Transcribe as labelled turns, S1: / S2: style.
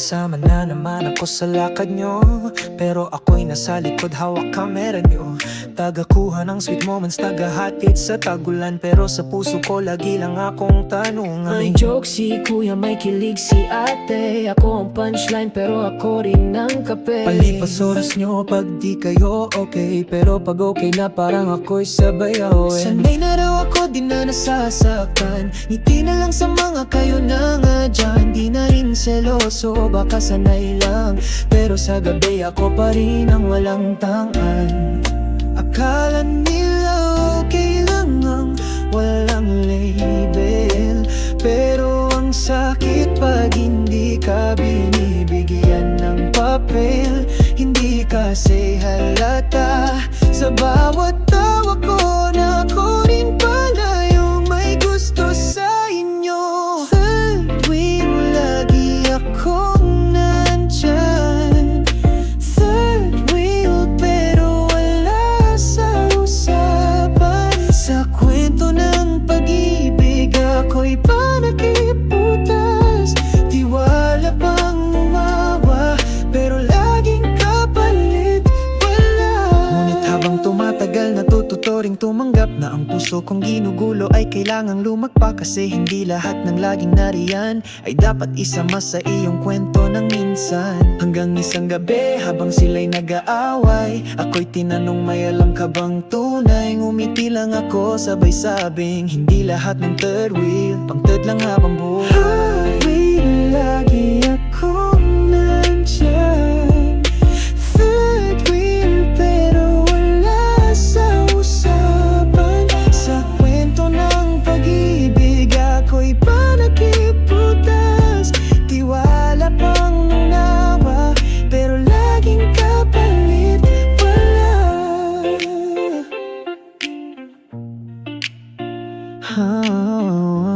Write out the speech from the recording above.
S1: Kasama na naman ako sa lakad nyo Pero ako'y nasa likod hawak kamera nyo. Tagakuha ng sweet moments Tagahatid sa tagulan Pero sa puso ko lagi lang akong tanungan.
S2: May joke si kuya, may kilig si ate. Ako ang punchline pero ako rin ang kape.
S1: Palipas oras nyo pag di kayo okay Pero pag okay na parang ako'y sabay awin Sanay na raw ako di na nasasaktan. Ngiti na lang sa mga kayo na nga dyan. Di na rin seloso baka sanay lang. Pero sa gabi ako pa rin ang walang tangan kwento ng pag-ibig ako'y panakiputas. Tiwala pang umawa pero laging kapalit wala. Ngunit habang tumatagal natututo ring tumanggap na ang puso kong ginugulo ay kailangang lumagpa Kasi hindi lahat ng laging nariyan ay dapat isama sa iyong kwento ng minsan. Hanggang isang gabi habang sila'y nag-aaway Ako'y tinanong may alam ka bang tunay? Ngumiti lang ako sabay sabing Hindi lahat ng third wheel Pang third lang habang buhay oh.